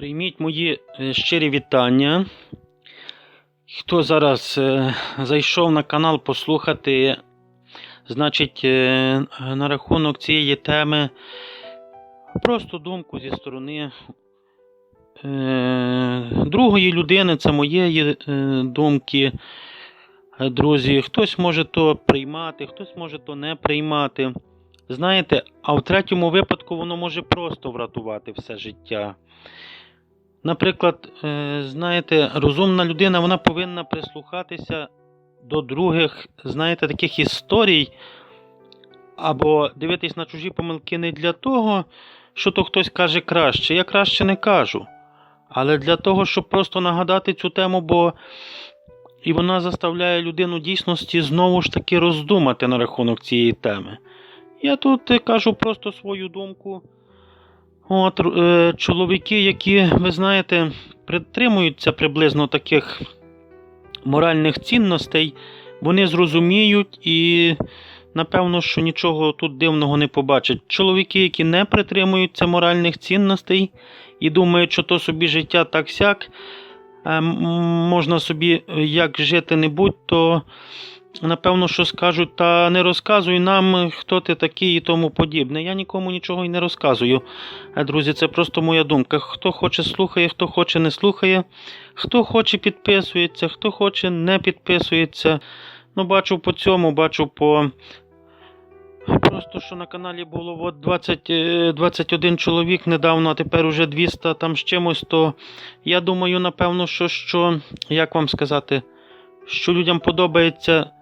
Прийміть мої е, щирі вітання. Хто зараз е, зайшов на канал послухати, значить, е, на рахунок цієї теми, просто думку зі сторони другої людини, це моєї думки. Друзі, хтось може то приймати, хтось може то не приймати. Знаєте, а в третьому випадку воно може просто врятувати все життя. Наприклад, е, знаєте, розумна людина вона повинна прислухатися до других, знаєте, таких історій, або дивитись на чужі помилки не для того, що то хтось каже краще. Я краще не кажу. Але для того, щоб просто нагадати цю тему, бо і вона заставляє людину дійсності знову ж таки роздумати на рахунок цієї теми. Я тут е, кажу просто свою думку. От, е, чоловіки, які, ви знаєте, притримуються приблизно таких моральних цінностей, вони зрозуміють і, напевно, що нічого тут дивного не побачать. Чоловіки, які не притримуються моральних цінностей і думають, що то собі життя так сяк, е, можна собі як жити не будь, то напевно, що скажуть, та не розказуй нам, хто ти такий і тому подібне. Я нікому нічого і не розказую. Е, Друзі, це просто моя думка. Хто хоче слухає, хто хоче не слухає, хто хоче підписується, хто хоче не підписується. Ну, бачу по цьому, бачу по. Просто що на каналі було от 20, е, 21 чоловік недавно, а тепер уже 200 там з чимось, то я думаю, напевно, що, що як вам сказати, що людям подобається е,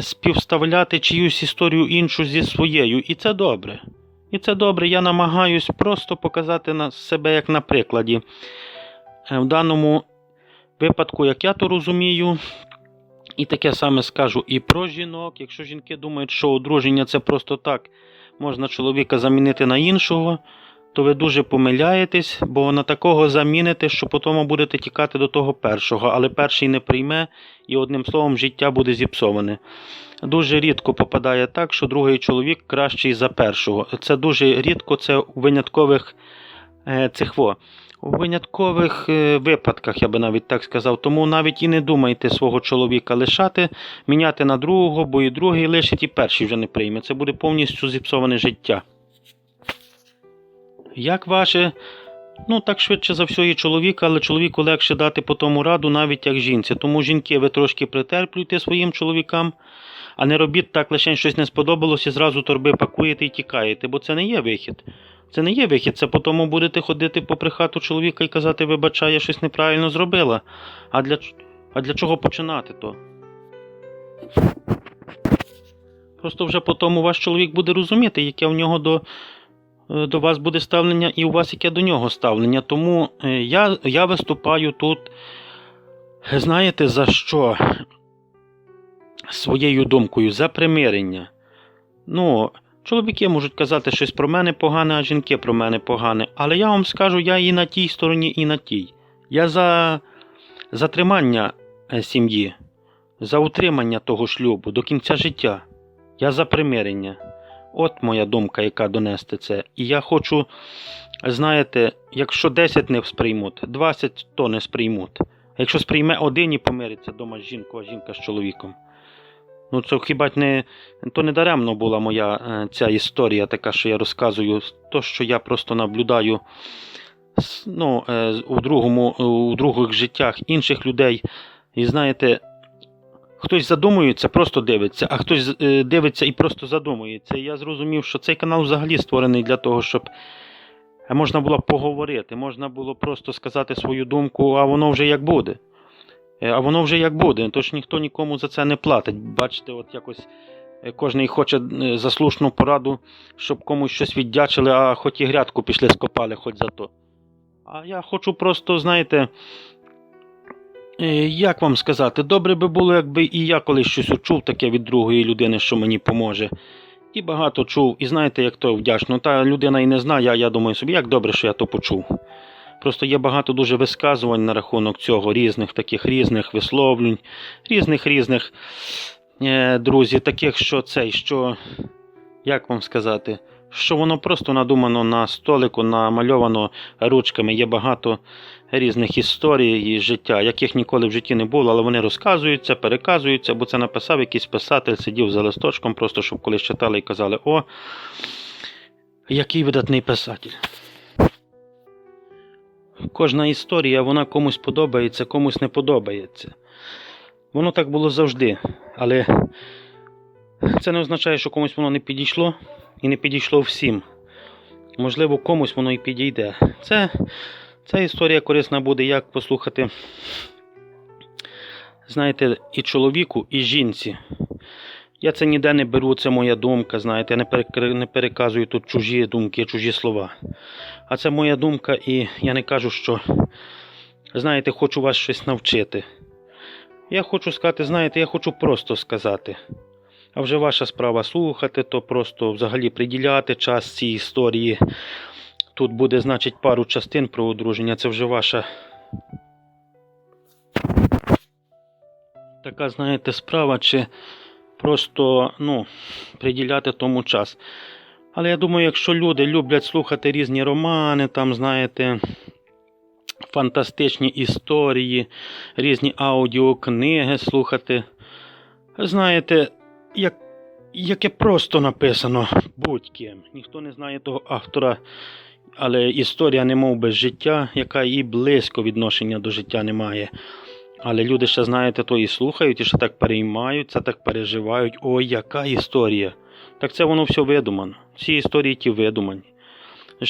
співставляти чиюсь історію іншу зі своєю. І це добре. І це добре. Я намагаюсь просто показати на себе як на прикладі. Е, В даному випадку, як я то розумію, і таке саме скажу і про жінок. Якщо жінки думають, що одруження це просто так, можна чоловіка замінити на іншого, то ви дуже помиляєтесь, бо на такого заміните, що потім будете тікати до того першого, але перший не прийме, і одним словом, життя буде зіпсоване. Дуже рідко попадає так, що другий чоловік кращий за першого. Це дуже рідко, це у виняткових е, цих во. У виняткових е, випадках, я би навіть так сказав. Тому навіть і не думайте свого чоловіка лишати, міняти на другого, бо і другий лишить, і перший вже не прийме. Це буде повністю зіпсоване життя. Як ваше? Ну, так швидше за все і чоловіка, але чоловіку легше дати по тому раду, навіть як жінці. Тому жінки, ви трошки притерплюйте своїм чоловікам, а не робіть так, лише щось не сподобалось і зразу торби пакуєте і тікаєте, бо це не є вихід. Це не є вихід, це потім будете ходити попри хату чоловіка і казати, вибачай, я щось неправильно зробила. А для, а для чого починати то? Просто вже потім ваш чоловік буде розуміти, яке в нього до, до вас буде ставлення, і у вас яке до нього ставлення. Тому е, я, я виступаю тут, е, знаєте, за що? Своєю думкою, за примирення. Ну, чоловіки можуть казати щось про мене погане, а жінки про мене погане. Але я вам скажу, я і на тій стороні, і на тій. Я за затримання е, сім'ї, за утримання того шлюбу до кінця життя. Я за примирення. От моя думка, яка донести це. І я хочу, знаєте, якщо 10 не сприймуть, 20 то не сприймуть. А якщо сприйме один і помириться дома з жінкою, а жінка з чоловіком. Ну, це хіба не, то не даремно була моя е, ця історія, така, що я розказую, то, що я просто наблюдаю ну, е, у, другому, у других життях інших людей. І знаєте, хтось задумується, просто дивиться, а хтось е, дивиться і просто задумується. Я зрозумів, що цей канал взагалі створений для того, щоб е, можна було поговорити, можна було просто сказати свою думку, а воно вже як буде. Е, А воно вже як буде, тож ніхто нікому за це не платить. Бачите, от якось кожен хоче заслушну пораду, щоб комусь щось віддячили, а хоч і грядку пішли скопали, хоч за то. А я хочу просто, знаєте, як вам сказати, добре би було, якби і я колись щось чув таке від другої людини, що мені поможе. І багато чув, і знаєте, як то вдячно. Та людина і не знає, а я думаю собі, як добре, що я то почув. Просто є багато дуже висказувань на рахунок цього, різних таких різних висловлень, різних різних е, друзі, таких, що цей, що, як вам сказати, що воно просто надумано на столику, намальовано ручками. Є багато різних історій і життя, яких ніколи в житті не було, але вони розказуються, переказуються, бо це написав якийсь писатель, сидів за листочком, просто щоб колись читали і казали: о, який видатний писатель. Кожна історія, вона комусь подобається, комусь не подобається. Воно так було завжди, але це не означає, що комусь воно не підійшло і не підійшло всім. Можливо, комусь воно і підійде. Це, ця історія корисна буде як послухати, знаєте, і чоловіку, і жінці. Я це ніде не беру, це моя думка, знаєте, я не, переказую тут чужі думки, чужі слова. А це моя думка, і я не кажу, що, знаєте, хочу вас щось навчити. Я хочу сказати, знаєте, я хочу просто сказати. А вже ваша справа слухати, то просто взагалі приділяти час цій історії. Тут буде, значить, пару частин про одруження, це вже ваша. Така, знаєте, справа, чи просто ну, приділяти тому час. Але я думаю, якщо люди люблять слухати різні романи, там, знаєте, фантастичні історії, різні аудіокниги слухати, знаєте, як, яке просто написано будь-ким. Ніхто не знає того автора, але історія не мов без життя, яка і близько відношення до життя не має. Але люди ще, знаєте, то і слухають, і ще так переймаються, так переживають. Ой, яка історія! Так це воно все видумано. Всі історії ті видумані.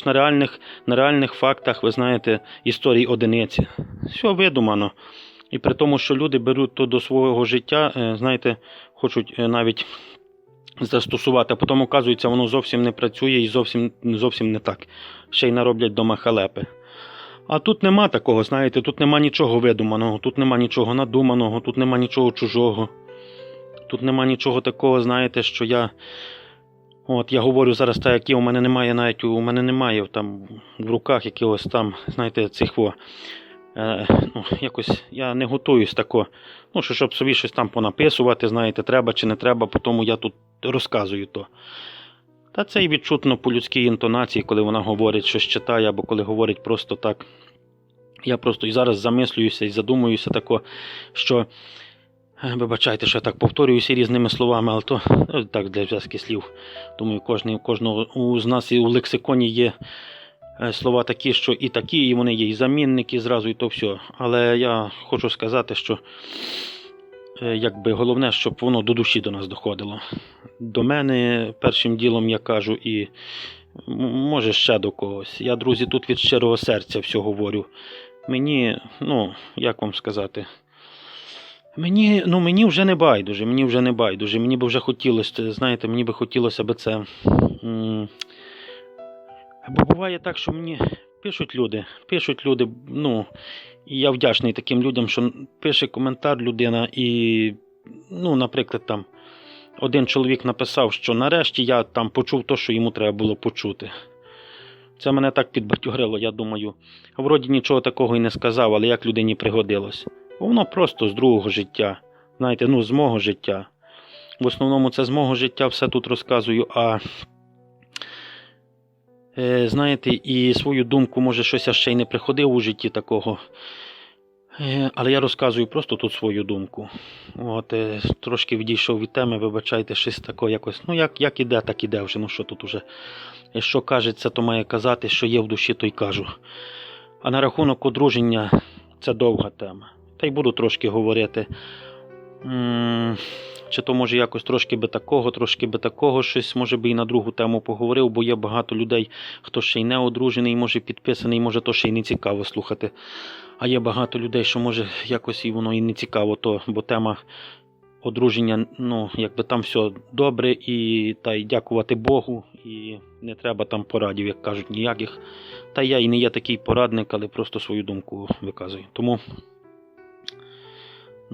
На реальних, на реальних фактах, ви знаєте, історії одиниці. Все видумано. І при тому, що люди беруть то до свого життя, е, знаєте, хочуть е, навіть застосувати, а потім, оказується, воно зовсім не працює і зовсім, зовсім не так. Ще й нароблять дома халепи. А тут нема такого, знаєте, тут нема нічого видуманого, тут нема нічого надуманого, тут нема нічого чужого. Тут нема нічого такого, знаєте, що я. От я говорю зараз так, як у мене немає навіть у мене немає там в руках якогось там, знаєте, цих во. Е, ну, якось я не готуюсь тако. Ну, що, щоб собі щось там понаписувати, знаєте, треба чи не треба, тому я тут розказую то. Та це і відчутно по людській інтонації, коли вона говорить, щось читає, або коли говорить просто так. Я просто і зараз замислююся і задумуюся тако, що. е, Вибачайте, що я так повторююся різними словами, але то е, так для зв'язки слів. Думаю, кожний, кожного з нас і у лексиконі є слова такі, що і такі, і вони є і замінники зразу, і то все. Але я хочу сказати, що е, якби головне, щоб воно до душі до нас доходило. До мене першим ділом я кажу і може ще до когось. Я, друзі, тут від щирого серця все говорю. Мені, ну, як вам сказати. Мені, ну, мені вже не байдуже, мені вже не байдуже. Мені би вже хотілося, знаєте, мені би хотілося би це. Бо буває так, що мені пишуть люди, пишуть люди, ну, і я вдячний таким людям, що пише коментар людина, і, ну, наприклад, там один чоловік написав, що нарешті я там почув те, що йому треба було почути. Це мене так підбадьорило, я думаю. Вроді нічого такого і не сказав, але як людині пригодилось. Воно просто з другого життя. Знаєте, ну, з мого життя. В основному це з мого життя все тут розказую, а знаєте, і свою думку, може, щось ще й не приходив у житті такого. Е, але я розказую просто тут свою думку. От, е, трошки відійшов від теми, вибачайте, щось таке якось. Ну, як, як іде, так іде вже. Ну що тут уже. Е, Що кажеться, то має казати, що є в душі, то й кажу. А на рахунок одруження це довга тема. Та й буду трошки говорити. Чи то може якось трошки би такого, трошки би такого, щось може би і на другу тему поговорив, бо є багато людей, хто ще й не одружений, може підписаний, може то ще й не цікаво слухати. А є багато людей, що може якось і воно і не цікаво, то, бо тема одруження, ну, якби там все добре, і та й дякувати Богу, і не треба там порадів, як кажуть, ніяких. Та я і не є такий порадник, але просто свою думку виказую. Тому.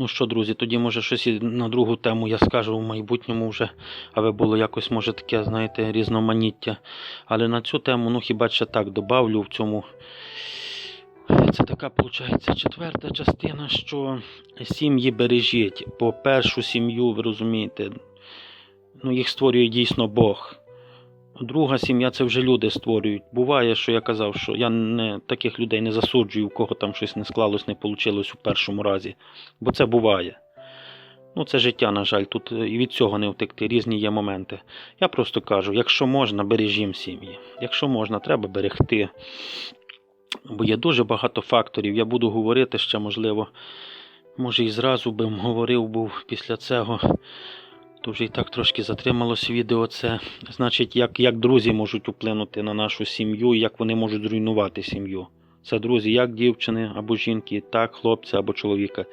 Ну що, друзі, тоді може щось і на другу тему я скажу в майбутньому вже, аби було якось, може, таке, знаєте, різноманіття. Але на цю тему, ну хіба ще так добавлю в цьому. Це така, виходить, четверта частина, що сім'ї бережіть. Бо першу сім'ю, ви розумієте, ну їх створює дійсно Бог. Друга сім'я це вже люди створюють. Буває, що я казав, що я не таких людей не засуджую, у кого там щось не склалось, не вийшло у першому разі. Бо це буває. Ну, це життя, на жаль, тут і від цього не втекти, різні є моменти. Я просто кажу, якщо можна, бережімо сім'ї. Якщо можна, треба берегти. Бо є дуже багато факторів. Я буду говорити ще, можливо, може і зразу би говорив був після цього. То вже і так трошки затрималось відео. Це значить, як, як друзі можуть вплинути на нашу сім'ю, як вони можуть зруйнувати сім'ю. Це друзі, як дівчини або жінки, так хлопця або чоловіка.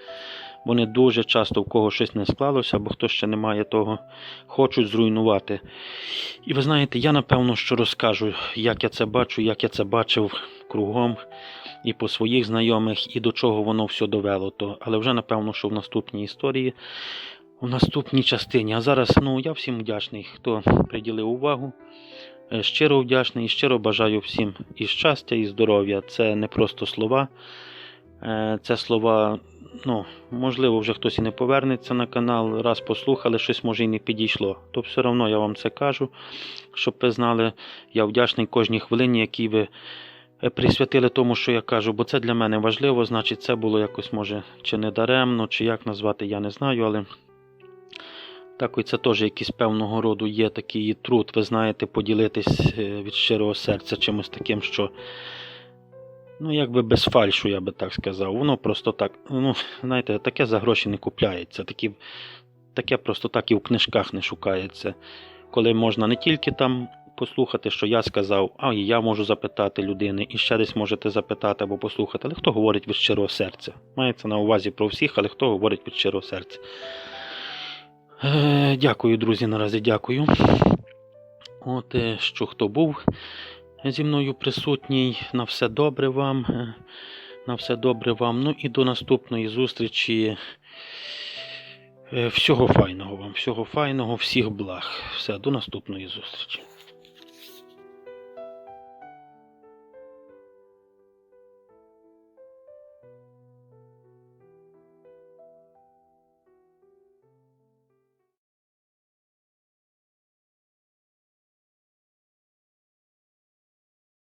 Вони дуже часто, в кого щось не склалося, або хто ще не має того, хочуть зруйнувати. І ви знаєте, я напевно що розкажу, як я це бачу, як я це бачив кругом і по своїх знайомих, і до чого воно все довело. То, але вже напевно, що в наступній історії, в наступній частині. А зараз ну, я всім вдячний, хто приділив увагу. Е, Щиро вдячний і щиро бажаю всім і щастя, і здоров'я. Це не просто слова. Е, Це слова, ну, можливо, вже хтось і не повернеться на канал, раз послухали, щось може і не підійшло. То все одно я вам це кажу, щоб ви знали, я вдячний кожній хвилині, якій ви е, присвятили тому, що я кажу, бо це для мене важливо, значить, це було якось, може, чи не даремно, чи як назвати, я не знаю, але. Так, це теж якийсь певного роду є такий труд, ви знаєте, поділитись е, від щирого серця чимось таким, що, ну, якби без фальшу, я би так сказав. Воно просто так, ну, знаєте, таке за гроші не купляється. Такі, таке просто так і в книжках не шукається. Коли можна не тільки там послухати, що я сказав, а і я можу запитати людини, і ще десь можете запитати або послухати, але хто говорить від щирого серця? Мається на увазі про всіх, але хто говорить від щирого серця. Е, Дякую, друзі, наразі дякую. От, е, що хто був зі мною присутній. На все добре вам. е, На все добре вам. Ну і до наступної зустрічі. Е, Всього файного вам, всього файного, всіх благ. Все, до наступної зустрічі.